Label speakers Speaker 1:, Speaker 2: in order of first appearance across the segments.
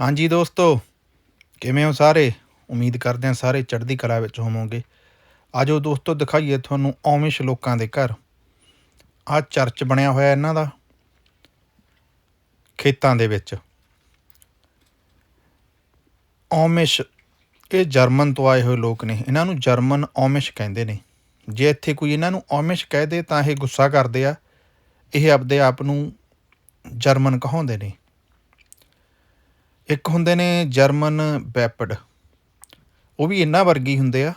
Speaker 1: ਹਾਂਜੀ ਦੋਸਤੋ, ਕਿਵੇਂ ਹੋ ਸਾਰੇ? ਉਮੀਦ ਕਰਦੇ ਹਾਂ ਸਾਰੇ ਚੜ੍ਹਦੀ ਕਲਾ ਵਿੱਚ ਹੋਵੋਗੇ। ਆਜੋ ਦੋਸਤੋ, ਦਿਖਾਈਏ ਤੁਹਾਨੂੰ ਔਮਿਸ਼ ਲੋਕਾਂ ਦੇ ਘਰ। ਆ ਚਰਚ ਬਣਿਆ ਹੋਇਆ ਇਹਨਾਂ ਦਾ, ਖੇਤਾਂ ਦੇ ਵਿੱਚ। ਔਮਿਸ਼ ਇਹ ਜਰਮਨ ਤੋਂ ਆਏ ਹੋਏ ਲੋਕ ਨੇ। ਇਹਨਾਂ ਨੂੰ ਜਰਮਨ ਔਮਿਸ਼ ਕਹਿੰਦੇ ਨੇ। ਜੇ ਇੱਥੇ ਕੋਈ ਇਹਨਾਂ ਨੂੰ ਔਮਿਸ਼ ਕਹਿ ਦੇ ਤਾਂ ਇਹ ਗੁੱਸਾ ਕਰਦੇ ਆ। ਇਹ ਆਪਦੇ ਆਪ ਨੂੰ ਜਰਮਨ ਕਹਾਉਂਦੇ ਨੇ। ਇੱਕ ਹੁੰਦੇ ਨੇ ਜਰਮਨ ਵੈਪਡ ਉਹ ਵੀ ਇਹਨਾਂ ਵਰਗੀ ਹੁੰਦੇ ਆ,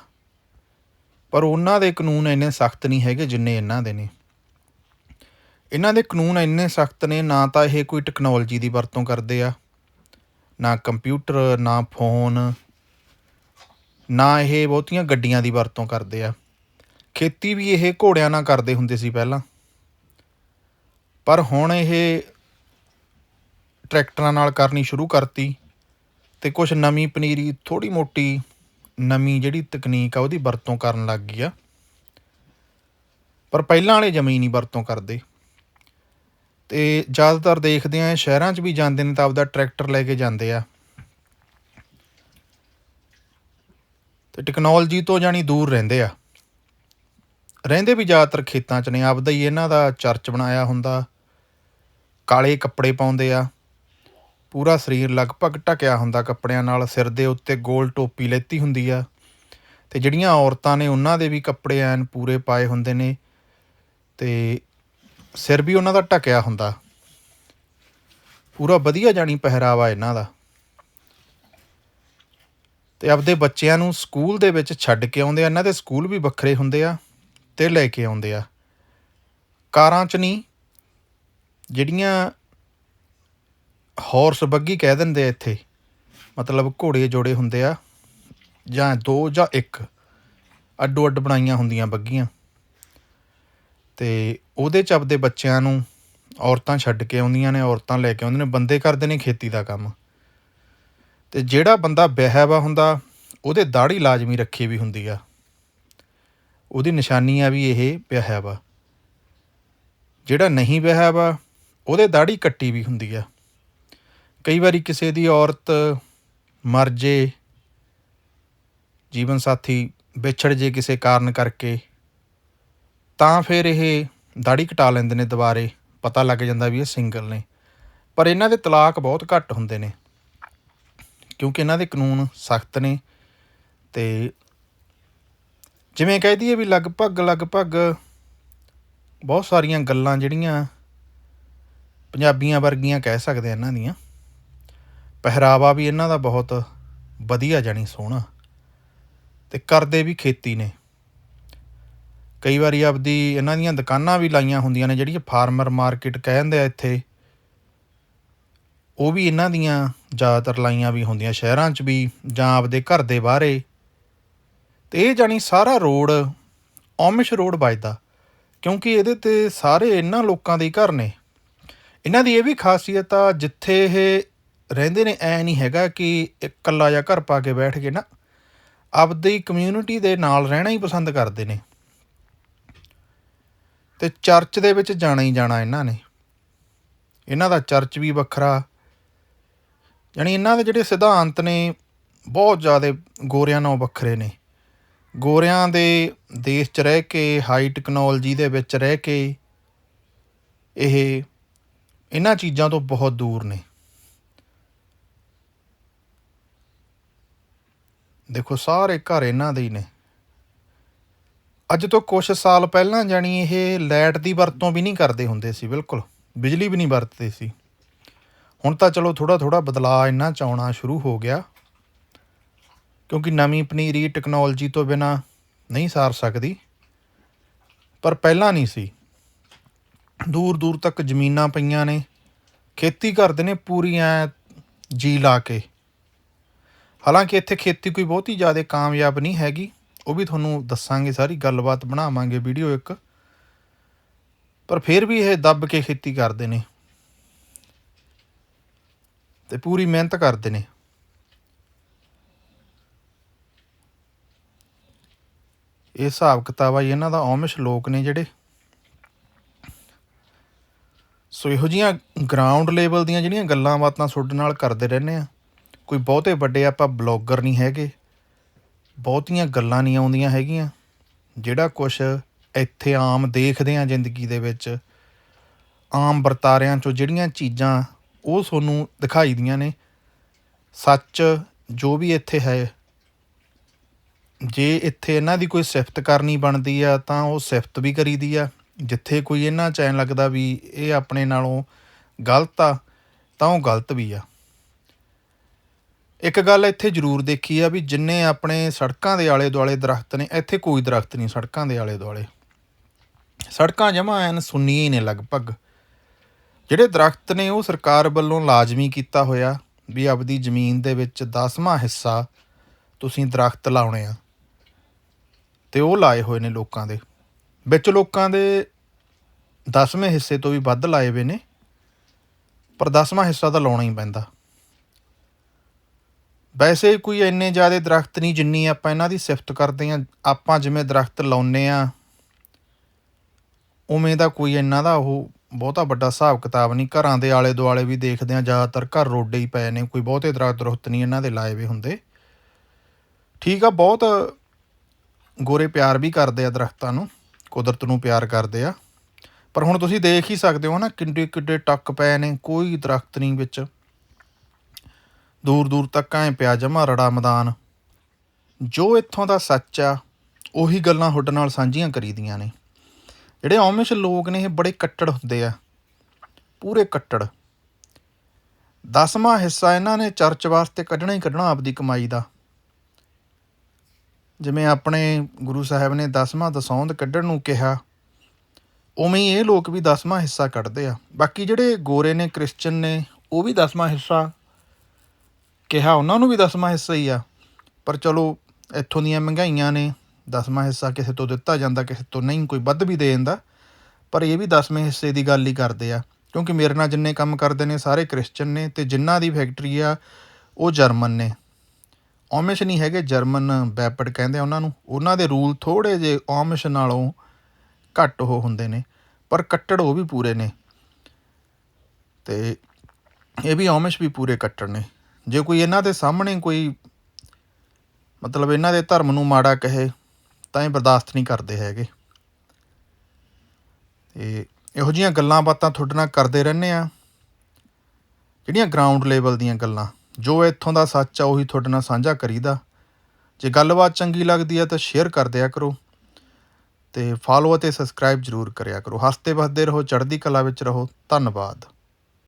Speaker 1: ਪਰ ਉਹਨਾਂ ਦੇ ਕਾਨੂੰਨ ਇੰਨੇ ਸਖਤ ਨਹੀਂ ਹੈਗੇ ਜਿੰਨੇ ਇਹਨਾਂ ਦੇ ਨੇ। ਇਹਨਾਂ ਦੇ ਕਾਨੂੰਨ ਇੰਨੇ ਸਖਤ ਨੇ, ਨਾ ਤਾਂ ਇਹ ਕੋਈ ਟੈਕਨੋਲੋਜੀ ਦੀ ਵਰਤੋਂ ਕਰਦੇ ਆ, ਨਾ ਕੰਪਿਊਟਰ ਨਾ ਫੋਨ ਨਾ ਇਹ ਬਹੁਤੀਆਂ ਗੱਡੀਆਂ ਦੀ ਵਰਤੋਂ ਕਰਦੇ ਆ। ਖੇਤੀ ਵੀ ਇਹ ਘੋੜਿਆਂ ਨਾਲ ਕਰਦੇ ਹੁੰਦੇ ਸੀ ਪਹਿਲਾਂ। ਪਰ ਹੁਣ ਇਹ ਟਰੈਕਟਰਾਂ ਨਾਲ ਕਰਨੀ ਸ਼ੁਰੂ ਕਰਤੀ ਅਤੇ ਕੁਛ ਨਵੀਂ ਪਨੀਰੀ, ਥੋੜ੍ਹੀ ਮੋਟੀ ਨਵੀਂ ਜਿਹੜੀ ਤਕਨੀਕ ਆ, ਉਹਦੀ ਵਰਤੋਂ ਕਰਨ ਲੱਗ ਗਈ ਆ। ਪਰ ਪਹਿਲਾਂ ਵਾਲੇ ਜਮੀ ਨਹੀਂ ਵਰਤੋਂ ਕਰਦੇ। ਤੇ ਜ਼ਿਆਦਾਤਰ ਦੇਖਦੇ ਆ, ਸ਼ਹਿਰਾਂ 'ਚ ਵੀ ਜਾਂਦੇ ਨੇ ਤਾਂ ਆਪਦਾ ਟਰੈਕਟਰ ਲੈ ਕੇ ਜਾਂਦੇ ਆ। ਤੇ ਟੈਕਨੋਲੋਜੀ ਤੋਂ ਜਾਣੀ ਦੂਰ ਰਹਿੰਦੇ ਆ। ਰਹਿੰਦੇ ਵੀ ਜ਼ਿਆਦਾਤਰ ਖੇਤਾਂ 'ਚ ਨੇ, ਆਪਦਾ ਹੀ ਇਹਨਾਂ ਦਾ ਚਰਚ ਬਣਾਇਆ ਹੁੰਦਾ। ਕਾਲੇ ਕੱਪੜੇ ਪਾਉਂਦੇ ਆ। ਪੂਰਾ ਸਰੀਰ ਲਗਭਗ ਢਕਿਆ ਹੁੰਦਾ ਕੱਪੜਿਆਂ ਨਾਲ, ਸਿਰ ਦੇ ਉੱਤੇ ਗੋਲ ਟੋਪੀ ਲੈਤੀ ਹੁੰਦੀ ਆ। ਤੇ ਜਿਹੜੀਆਂ ਔਰਤਾਂ ਨੇ, ਉਹਨਾਂ ਦੇ ਵੀ ਕੱਪੜੇ ਐਨ ਪੂਰੇ ਪਾਏ ਹੁੰਦੇ ਨੇ ਤੇ ਸਿਰ ਵੀ ਉਹਨਾਂ ਦਾ ਢਕਿਆ ਹੁੰਦਾ। ਪੂਰਾ ਵਧੀਆ ਜਾਣੀ ਪਹਿਰਾਵਾ ਇਹਨਾਂ ਦਾ। ਤੇ ਆਪਦੇ ਬੱਚਿਆਂ ਨੂੰ ਸਕੂਲ ਦੇ ਵਿੱਚ ਛੱਡ ਕੇ ਆਉਂਦੇ ਆ, ਇਹਨਾਂ ਦੇ ਸਕੂਲ ਵੀ ਵੱਖਰੇ ਹੁੰਦੇ ਆ ਤੇ ਲੈ ਕੇ ਆਉਂਦੇ ਆ। ਕਾਰਾਂ 'ਚ ਨਹੀਂ, ਜਿਹੜੀਆਂ ਹਾਰਸ ਬੱਗੀ ਕਹਿ ਦਿੰਦੇ ਆ ਇੱਥੇ। ਮਤਲਬ ਘੋੜੇ ਜੋੜੇ ਹੁੰਦੇ ਆ, ਜਾਂ ਦੋ ਜਾਂ ਇੱਕ। ਅੱਡੋ ਅੱਡ ਬਣਾਈਆਂ ਹੁੰਦੀਆਂ ਬੱਗੀਆਂ। ਤੇ ਉਹਦੇ ਚ ਆਪਦੇ ਬੱਚਿਆਂ ਨੂੰ ਔਰਤਾਂ ਛੱਡ ਕੇ ਆਉਂਦੀਆਂ ਨੇ, ਔਰਤਾਂ ਲੈ ਕੇ ਆਉਂਦੇ ਨੇ, ਬੰਦੇ ਕਰਦੇ ਨੇ ਖੇਤੀ ਦਾ ਕੰਮ। ਤੇ ਜਿਹੜਾ ਬੰਦਾ ਵਿਆਹਿਆ ਹੁੰਦਾ, ਉਹਦੇ ਦਾੜੀ ਲਾਜ਼ਮੀ ਰੱਖੀ ਵੀ ਹੁੰਦੀ ਆ। ਉਹਦੀ ਨਿਸ਼ਾਨੀ ਆ ਵੀ ਇਹ ਵਿਆਹਿਆ ਜਿਹੜਾ ਨਹੀਂ ਵਿਆਹਿਆ ਵਾ ਉਹਦੇ ਦਾੜੀ ਕੱਟੀ ਵੀ ਹੁੰਦੀ ਆ। ਕਈ ਵਾਰੀ ਕਿਸੇ ਦੀ ਔਰਤ ਮਰ ਜੇ, ਜੀਵਨ ਸਾਥੀ ਵਿਛੜ ਜੇ ਕਿਸੇ ਕਾਰਨ ਕਰਕੇ, ਤਾਂ ਫਿਰ ਇਹ ਦਾੜੀ ਕਟਾ ਲੈਂਦੇ ਨੇ ਦੁਬਾਰੇ, ਪਤਾ ਲੱਗ ਜਾਂਦਾ ਵੀ ਇਹ ਸਿੰਗਲ ਨੇ। ਪਰ ਇਹਨਾਂ ਦੇ ਤਲਾਕ ਬਹੁਤ ਘੱਟ ਹੁੰਦੇ ਨੇ, ਕਿਉਂਕਿ ਇਹਨਾਂ ਦੇ ਕਾਨੂੰਨ ਸਖਤ ਨੇ ਤੇ ਜਿਵੇਂ ਕਹਿ ਦਈਏ ਵੀ ਲਗਭਗ ਲਗਭਗ ਬਹੁਤ ਸਾਰੀਆਂ ਗੱਲਾਂ ਜਿਹੜੀਆਂ ਪੰਜਾਬੀਆਂ ਵਰਗੀਆਂ ਕਹਿ ਸਕਦੇ ਆ ਇਹਨਾਂ ਦੀਆਂ ਪਹਿਰਾਵਾ ਵੀ ਇਹਨਾਂ ਦਾ ਬਹੁਤ ਵਧੀਆ ਜਾਣੀ ਸੋਹਣਾ ਅਤੇ ਕਰਦੇ ਵੀ ਖੇਤੀ ਨੇ। ਕਈ ਵਾਰੀ ਆਪਦੀ ਇਹਨਾਂ ਦੀਆਂ ਦੁਕਾਨਾਂ ਵੀ ਲਾਈਆਂ ਹੁੰਦੀਆਂ ਨੇ ਜਿਹੜੀਆਂ ਫਾਰਮਰ ਮਾਰਕੀਟ ਕਹਿੰਦੇ ਆ ਇੱਥੇ, ਉਹ ਵੀ ਇਹਨਾਂ ਦੀਆਂ ਜ਼ਿਆਦਾਤਰ ਲਾਈਆਂ ਵੀ ਹੁੰਦੀਆਂ ਸ਼ਹਿਰਾਂ 'ਚ ਵੀ ਜਾਂ ਆਪਦੇ ਘਰ ਦੇ ਬਾਹਰੇ। ਤੇ ਇਹ ਜਾਣੀ ਸਾਰਾ ਰੋਡ ਔਮਿਸ਼ ਰੋਡ ਵੱਜਦਾ, ਕਿਉਂਕਿ ਇਹਦੇ ਤੇ ਸਾਰੇ ਇਹਨਾਂ ਲੋਕਾਂ ਦੇ ਘਰ ਨੇ। ਇਹਨਾਂ ਦੀ ਇਹ ਵੀ ਖਾਸੀਅਤ ਆ, ਜਿੱਥੇ ਇਹ ਰਹਿੰਦੇ ਨੇ, ਐ ਨਹੀਂ ਹੈਗਾ ਕਿ ਇਕੱਲਾ ਜਾਂ ਘਰ ਪਾ ਕੇ ਬੈਠ ਕੇ ਨਾ ਆਪਦੀ ਕਮਿਊਨਿਟੀ ਦੇ ਨਾਲ ਰਹਿਣਾ ਹੀ ਪਸੰਦ ਕਰਦੇ ਨੇ। ਤੇ ਚਰਚ ਦੇ ਵਿੱਚ ਜਾਣਾ ਹੀ ਜਾਣਾ ਇਹਨਾਂ ਨੇ। ਇਹਨਾਂ ਦਾ ਚਰਚ ਵੀ ਵੱਖਰਾ। ਯਾਨੀ ਇਹਨਾਂ ਦੇ ਜਿਹੜੇ ਸਿਧਾਂਤ ਨੇ, ਬਹੁਤ ਜ਼ਿਆਦਾ ਗੋਰਿਆਂ ਨਾਲੋਂ ਵੱਖਰੇ ਨੇ। ਗੋਰਿਆਂ ਦੇ ਦੇਸ਼ 'ਚ ਰਹਿ ਕੇ ਹਾਈ ਟੈਕਨੋਲੋਜੀ ਦੇ ਵਿੱਚ ਰਹਿ ਕੇ, ਇਹ ਇਹਨਾਂ ਚੀਜ਼ਾਂ ਤੋਂ ਬਹੁਤ ਦੂਰ ਨੇ। ਦੇਖੋ, ਸਾਰੇ ਘਰ ਇਹਨਾਂ ਦੇ ਹੀ ਨੇ। ਅੱਜ ਤੋਂ ਕੁਝ ਸਾਲ ਪਹਿਲਾਂ ਜਾਣੀ ਇਹ ਲਾਈਟ ਦੀ ਵਰਤੋਂ ਵੀ ਨਹੀਂ ਕਰਦੇ ਹੁੰਦੇ ਸੀ, ਬਿਲਕੁਲ। ਬਿਜਲੀ ਵੀ ਨਹੀਂ ਵਰਤਦੇ ਸੀ। ਹੁਣ ਤਾਂ ਚਲੋ ਥੋੜਾ ਥੋੜਾ ਬਦਲਾਅ ਇਹਨਾਂ ਚ ਆਉਣਾ ਸ਼ੁਰੂ ਹੋ ਗਿਆ। ਕਿਉਂਕਿ ਨਵੀਂ ਪਨੀਰੀ ਟੈਕਨੋਲੋਜੀ ਤੋਂ ਬਿਨਾ ਨਹੀਂ ਸਾਰ ਸਕਦੀ। ਪਰ ਪਹਿਲਾਂ ਨਹੀਂ ਸੀ। ਦੂਰ ਦੂਰ ਤੱਕ ਜ਼ਮੀਨਾਂ ਪਈਆਂ ਨੇ। ਖੇਤੀ ਕਰਦੇ ਨੇ ਪੂਰੀ ਐ ਜੀ ਲਾ ਕੇ। ਹਾਲਾਂਕਿ ਇੱਥੇ ਖੇਤੀ ਕੋਈ ਬਹੁਤੀ ਜ਼ਿਆਦਾ ਕਾਮਯਾਬ ਨਹੀਂ ਹੈਗੀ। ਉਹ ਵੀ ਤੁਹਾਨੂੰ ਦੱਸਾਂਗੇ, ਸਾਰੀ ਗੱਲਬਾਤ ਬਣਾਵਾਂਗੇ ਵੀਡੀਓ ਇੱਕ। ਪਰ ਫਿਰ ਵੀ ਇਹ ਦੱਬ ਕੇ ਖੇਤੀ ਕਰਦੇ ਨੇ। ਤੇ ਪੂਰੀ ਮਿਹਨਤ ਕਰਦੇ ਨੇ। ਇਹ ਹਿਸਾਬ ਕਿਤਾਬ ਆ ਜੀ, ਇਹਨਾਂ ਦਾ ਔਮਿਸ਼ ਲੋਕ ਨੇ ਜਿਹੜੇ। ਸੋ ਇਹੋ ਜੀਆਂ ਗਰਾਊਂਡ ਲੈਵਲ ਦੀਆਂ ਜਿਹੜੀਆਂ ਗੱਲਾਂ ਬਾਤਾਂ ਤੁਹਾਡੇ ਨਾਲ ਕਰਦੇ ਰਹਿੰਦੇ ਆ। ਕੋਈ ਬਹੁਤੇ ਵੱਡੇ ਆਪਾਂ ਬਲੌਗਰ ਨਹੀਂ ਹੈਗੇ। ਬਹੁਤੀਆਂ ਗੱਲਾਂ ਨਹੀਂ ਆਉਂਦੀਆਂ ਹੈਗੀਆਂ। ਜਿਹੜਾ ਕੁਝ ਇੱਥੇ ਆਮ ਦੇਖਦੇ ਆ ਜ਼ਿੰਦਗੀ ਦੇ ਵਿੱਚ, ਆਮ ਵਰਤਾਰਿਆਂ ਚੋਂ ਜਿਹੜੀਆਂ ਚੀਜ਼ਾਂ ਉਹ ਤੁਹਾਨੂੰ ਦਿਖਾਈ ਦੀਆਂ ਨੇ। ਸੱਚ ਜੋ ਵੀ ਇੱਥੇ ਹੈ, ਜੇ ਇੱਥੇ ਇਹਨਾਂ ਦੀ ਕੋਈ ਸਿਫਤ ਕਰਨੀ ਬਣਦੀ ਆ, ਤਾਂ ਉਹ ਸਿਫਤ ਵੀ ਕਰੀਦੀ ਆ। ਜਿੱਥੇ ਕੋਈ ਇਹਨਾਂ ਚੈਨ ਲੱਗਦਾ ਵੀ ਇਹ ਆਪਣੇ ਨਾਲੋਂ ਗਲਤ ਆ, ਤਾਂ ਉਹ ਗਲਤ ਵੀ ਆ। ਇੱਕ ਗੱਲ ਇੱਥੇ ਜ਼ਰੂਰ ਦੇਖੀ ਆ ਵੀ ਜਿੰਨੇ ਆਪਣੇ ਸੜਕਾਂ ਦੇ ਆਲੇ ਦੁਆਲੇ ਦਰਖਤ ਨੇ, ਇੱਥੇ ਕੋਈ ਦਰਖਤ ਨਹੀਂ ਸੜਕਾਂ ਦੇ ਆਲੇ ਦੁਆਲੇ ਸੜਕਾਂ ਜਮਾ ਐਨ ਸੁੰਨੀਆਂ ਹੀ ਨੇ ਲਗਭਗ। ਜਿਹੜੇ ਦਰਖਤ ਨੇ, ਉਹ ਸਰਕਾਰ ਵੱਲੋਂ ਲਾਜ਼ਮੀ ਕੀਤਾ ਹੋਇਆ ਵੀ ਆਪਦੀ ਜ਼ਮੀਨ ਦੇ ਵਿੱਚ 10ਵਾਂ ਹਿੱਸਾ ਤੁਸੀਂ ਦਰਖਤ ਲਾਉਣੇ ਆ। ਤੇ ਉਹ ਲਾਏ ਹੋਏ ਨੇ ਲੋਕਾਂ ਦੇ। ਵਿੱਚ ਲੋਕਾਂ ਦੇ 10ਵੇਂ ਹਿੱਸੇ ਤੋਂ ਵੀ ਵੱਧ ਲਾਏ ਹੋਏ ਨੇ, ਪਰ 10ਵਾਂ ਹਿੱਸਾ ਤਾਂ ਲਾਉਣਾ ਹੀ ਪੈਂਦਾ। ਵੈਸੇ ਕੋਈ ਇੰਨੇ ਜ਼ਿਆਦਾ ਦਰਖਤ ਨਹੀਂ ਜਿੰਨੀ ਆਪਾਂ ਇਹਨਾਂ ਦੀ ਸਿਫਤ ਕਰਦੇ ਆ ਆਪਾਂ ਜਿਵੇਂ ਦਰਖਤ ਲਾਉਨੇ ਆ ਉਵੇਂ ਦਾ ਕੋਈ ਇਹਨਾਂ ਦਾ ਉਹ ਬਹੁਤਾ ਵੱਡਾ ਹਿਸਾਬ ਕਿਤਾਬ ਨਹੀਂ। ਘਰਾਂ ਦੇ ਆਲੇ ਦੁਆਲੇ ਵੀ ਦੇਖਦੇ ਆ ਜ਼ਿਆਦਾਤਰ ਘਰ ਰੋਡੇ ਹੀ ਪਏ ਨੇ, ਕੋਈ ਬਹੁਤੇ ਦਰਖਤ ਦਰਖਤ ਨਹੀਂ ਇਹਨਾਂ ਦੇ ਲਾਏ ਵੇ ਹੁੰਦੇ। ਠੀਕ ਆ, ਬਹੁਤ ਗੋਰੇ ਪਿਆਰ ਵੀ ਕਰਦੇ ਆ ਦਰਖਤਾਂ ਨੂੰ, ਕੁਦਰਤ ਨੂੰ ਪਿਆਰ ਕਰਦੇ ਆ। ਪਰ ਹੁਣ ਤੁਸੀਂ ਦੇਖ ਹੀ ਸਕਦੇ ਹੋ ਨਾ ਕਿੰਨੇ ਕਿੱਡੇ ਟੱਕ ਪਏ ਨੇ, ਕੋਈ ਦਰਖਤ ਨਹੀਂ ਵਿੱਚ। ਦੂਰ ਦੂਰ ਤੱਕ ਐ ਪਿਆ ਜਮਾ ਰੜਾ ਮੈਦਾਨ। ਜੋ ਇੱਥੋਂ ਦਾ ਸੱਚ ਆ, ਉਹੀ ਗੱਲਾਂ ਤੁਹਾਡੇ ਨਾਲ ਸਾਂਝੀਆਂ ਕਰੀਦੀਆਂ ਨੇ। ਜਿਹੜੇ ਔਮਿਸ਼ ਲੋਕ ਨੇ, ਇਹ ਬੜੇ ਕੱਟੜ ਹੁੰਦੇ ਆ। ਪੂਰੇ ਕੱਟੜ। ਦਸਵਾਂ ਹਿੱਸਾ ਇਹਨਾਂ ਨੇ ਚਰਚ ਵਾਸਤੇ ਕੱਢਣਾ ਹੀ ਕੱਢਣਾ ਆਪਦੀ ਕਮਾਈ ਦਾ। ਜਿਵੇਂ ਆਪਣੇ ਗੁਰੂ ਸਾਹਿਬ ਨੇ ਦਸਵਾਂ ਦਸੌਂਦ ਕੱਢਣ ਨੂੰ ਕਿਹਾ, ਉਵੇਂ ਹੀ ਇਹ ਲੋਕ ਵੀ ਦਸਵਾਂ ਹਿੱਸਾ ਕੱਢਦੇ ਆ। ਬਾਕੀ ਜਿਹੜੇ ਗੋਰੇ ਨੇ, ਕ੍ਰਿਸਚਨ ਨੇ, ਉਹ ਵੀ ਦਸਵਾਂ ਹਿੱਸਾ ਕਿਹਾ ਉਹਨਾਂ ਨੂੰ ਵੀ ਦਸਵਾਂ ਹਿੱਸਾ ਹੀ ਆ। ਪਰ ਚਲੋ, ਇੱਥੋਂ ਦੀਆਂ ਮਹਿੰਗਾਈਆਂ ਨੇ, ਦਸਵਾਂ ਹਿੱਸਾ ਕਿਸੇ ਤੋਂ ਦਿੱਤਾ ਜਾਂਦਾ, ਕਿਸੇ ਤੋਂ ਨਹੀਂ, ਕੋਈ ਵੱਧ ਵੀ ਦੇ ਦਿੰਦਾ। ਪਰ ਇਹ ਵੀ ਦਸਵੇਂ ਹਿੱਸੇ ਦੀ ਗੱਲ ਹੀ ਕਰਦੇ ਆ। ਕਿਉਂਕਿ ਮੇਰੇ ਨਾਲ ਜਿੰਨੇ ਕੰਮ ਕਰਦੇ ਨੇ, ਸਾਰੇ ਕ੍ਰਿਸਚਨ ਨੇ ਤੇ ਜਿਨ੍ਹਾਂ ਦੀ ਫੈਕਟਰੀ ਆ, ਉਹ ਜਰਮਨ ਨੇ। ਓਮਿਸ਼ ਨਹੀਂ ਹੈਗੇ, ਜਰਮਨ ਬੈਪਡ ਕਹਿੰਦੇ ਉਹਨਾਂ ਨੂੰ। ਉਹਨਾਂ ਦੇ ਰੂਲ ਥੋੜੇ ਜੇ ਓਮਿਸ਼ ਨਾਲੋਂ ਘੱਟ ਉਹ ਹੁੰਦੇ ਨੇ, ਪਰ ਕੱਟੜ ਉਹ ਵੀ ਪੂਰੇ ਨੇ। ਤੇ ਇਹ ਵੀ ਓਮਿਸ਼ ਵੀ ਪੂਰੇ ਕੱਟੜ ਨੇ। ਜੇ ਕੋਈ ਇਹਨਾਂ ਦੇ ਸਾਹਮਣੇ ਕੋਈ ਮਤਲਬ ਇਹਨਾਂ ਦੇ ਧਰਮ ਨੂੰ ਮਾੜਾ ਕਹੇ, ਤਾਂ ਇਹ ਬਰਦਾਸ਼ਤ ਨਹੀਂ ਕਰਦੇ ਹੈਗੇ। ਤੇ ਇਹੋ ਜੀਆਂ ਗੱਲਾਂ ਬਾਤਾਂ ਤੁਹਾਡੇ ਨਾਲ ਕਰਦੇ ਰਹਿੰਦੇ ਆ ਜਿਹੜੀਆਂ ਗਰਾਊਂਡ ਲੈਵਲ ਦੀਆਂ ਗੱਲਾਂ, ਜੋ ਇੱਥੋਂ ਦਾ ਸੱਚ ਆ, ਉਹੀ ਤੁਹਾਡੇ ਨਾਲ ਸਾਂਝਾ ਕਰੀਦਾ। ਜੇ ਗੱਲਬਾਤ ਚੰਗੀ ਲੱਗਦੀ ਆ, ਤਾਂ ਸ਼ੇਅਰ ਕਰ ਦਿਆ ਕਰੋ। ਤੇ ਫਾਲੋ ਅਤੇ ਸਬਸਕ੍ਰਾਈਬ ਜਰੂਰ ਕਰਿਆ ਕਰੋ। ਹੱਸਦੇ ਵਸਦੇ ਰਹੋ, ਚੜ੍ਹਦੀ ਕਲਾ ਵਿੱਚ ਰਹੋ। ਧੰਨਵਾਦ।